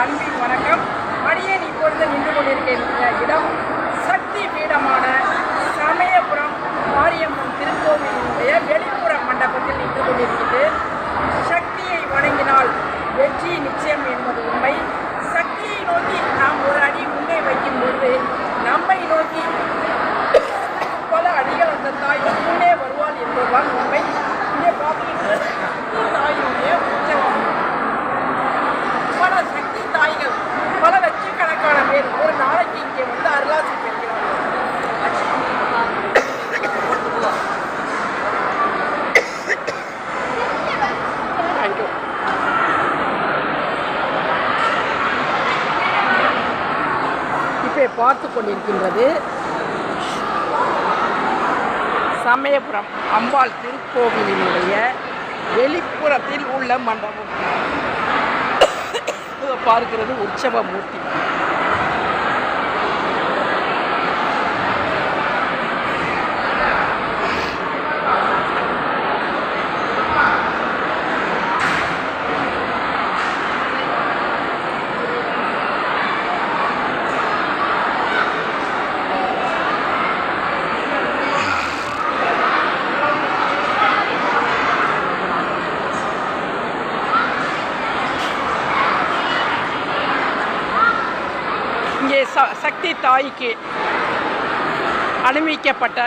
அன்பின் வணக்கம். அடியேன் இப்பொழுது நின்று கொண்டிருக்கின்ற இடம் சக்தி பீடமான பார்த்து கொண்டிருக்கின்றது சமயபுரம் அம்பாள் திருக்கோவிலினுடைய வெளிப்புறத்தில் உள்ள மண்டபம். பார்க்கிறது உற்சவ மூர்த்தி இங்கே ச சக்தி தாய்க்கு அனுமதிக்கப்பட்ட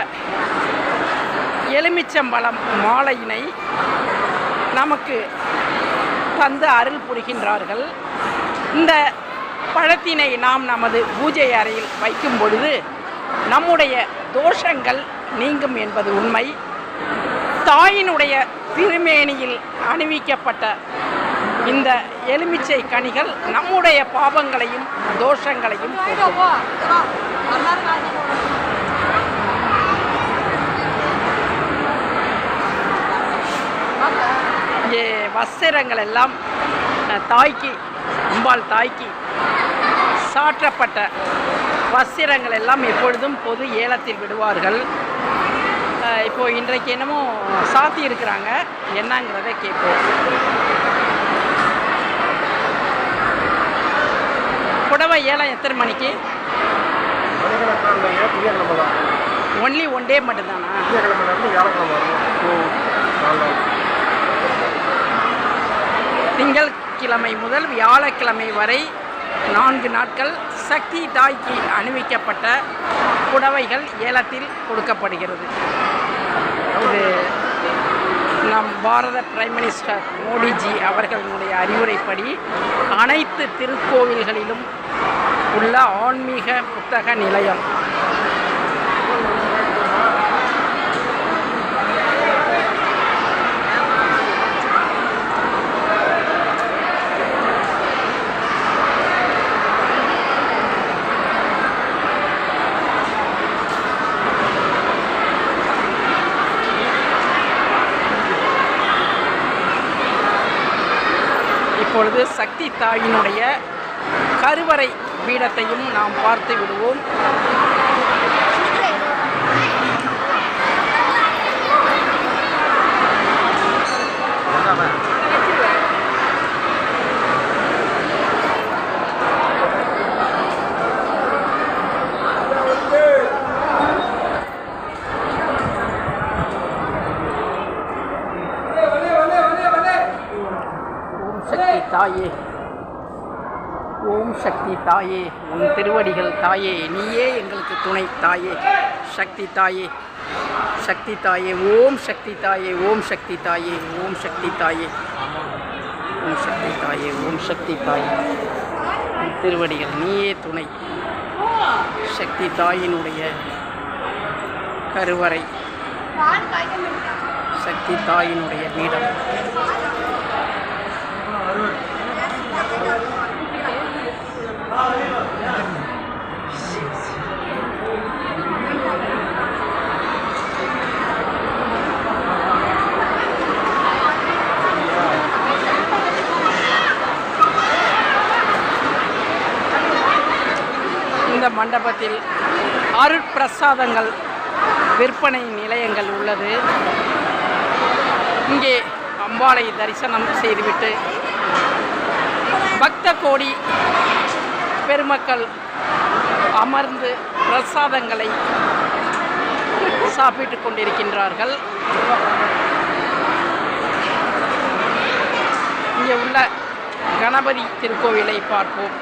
எலுமிச்சம்பழம் மாலையினை நமக்கு தந்து அருள் புரிகின்றார்கள். இந்த பழத்தினை நாம் நமது பூஜை அறையில் வைக்கும் பொழுது நம்முடைய தோஷங்கள் நீங்கும் என்பது உண்மை. தாயினுடைய திருமேனியில் அணிவிக்கப்பட்ட இந்த எலுமிச்சை கனிகள் நம்முடைய பாவங்களையும் தோஷங்களையும் இங்கே வஸ்திரங்கள் எல்லாம் தாய்க்கு அம்பாள் தாய்க்கு சாற்றப்பட்ட வஸ்திரங்கள் எல்லாம் எப்பொழுதும் பொது ஏலத்தில் விடுவார்கள். இப்போது இப்போ இன்றைக்கு என்னமோ சாத்தி இருக்கிறாங்க. என்னங்கிறத கேட்போம். புடவை ஏலம் எத்தனை மணிக்கு? ஒன்லி ஒன் டே மட்டும்தானா? திங்கட்கிழமை முதல் வியாழக்கிழமை வரை நான்கு நாட்கள் சக்தி தாய்க்கு அணிவிக்கப்பட்ட புடவைகள் ஏலத்தில் கொடுக்கப்படுகிறது. இது நம் பாரத பிரைம் மினிஸ்டர் மோடிஜி அவர்களுடைய அறிவுரைப்படி அனைத்து திருக்கோவில்களிலும் உள்ள ஆன்மீக புத்தக நிலையம். இப்பொழுது சக்தி தாயினுடைய கருவறை பீடத்தையும் நாம் பார்த்து விடுவோம். சக்தி தாயே. சக்தி தாயே உன் திருவடிகள் தாயே நீயே எங்களுக்கு துணை தாயே. சக்தி தாயே சக்தி தாயே ஓம் சக்தி தாயே ஓம் சக்தி தாயே ஓம் சக்தி தாயே. ஓம் சக்தி தாயே ஓம் சக்தி தாயே. உன் திருவடிகள் நீயே துணை. சக்தி தாயினுடைய கருவறை. சக்தி தாயினுடைய வீடம் மண்டபத்தில் அருட்பிரசாதங்கள் விற்பனை நிலையங்கள் உள்ளது. இங்கே அம்பாளை தரிசனம் செய்துவிட்டு பக்த கோடி பெருமக்கள் அமர்ந்து பிரசாதங்களை சாப்பிட்டுக் கொண்டிருக்கின்றார்கள். இங்கே உள்ள கணபதி திருக்கோவிலை பார்ப்போம்.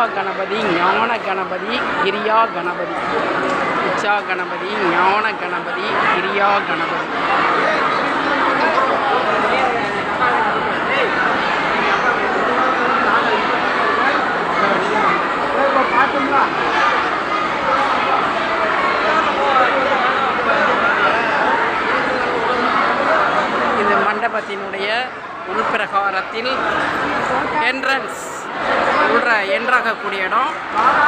இச்சா கணபதி ஞான கணபதி கிரியா கணபதி. இச்சா கணபதி ஞான கணபதி கிரியா கணபதி. இது மண்டபத்தினுடைய உள்பிரகாரத்தில் என்ட்ரன்ஸ் சொல்கிற என்றாகக்கூடிய இடம்.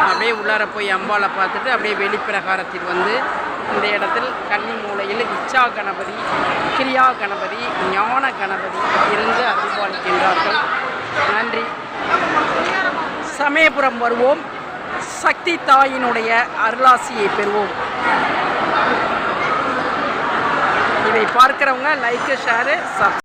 அப்படியே உள்ளார போய் அம்பாவை பார்த்துட்டு அப்படியே வெளிப்பிரகாரத்தில் வந்து இந்த இடத்தில் கன்னி மூலையில் இச்சா கணபதி கிரியா கணபதி ஞான கணபதி இருந்து அருள்பாலிக்கின்றார்கள். நன்றி. சமயபுரம் வருவோம். சக்தி தாயினுடைய அருளாசியை பெறுவோம். இதை பார்க்குறவங்க லைக்கு ஷேரு சப்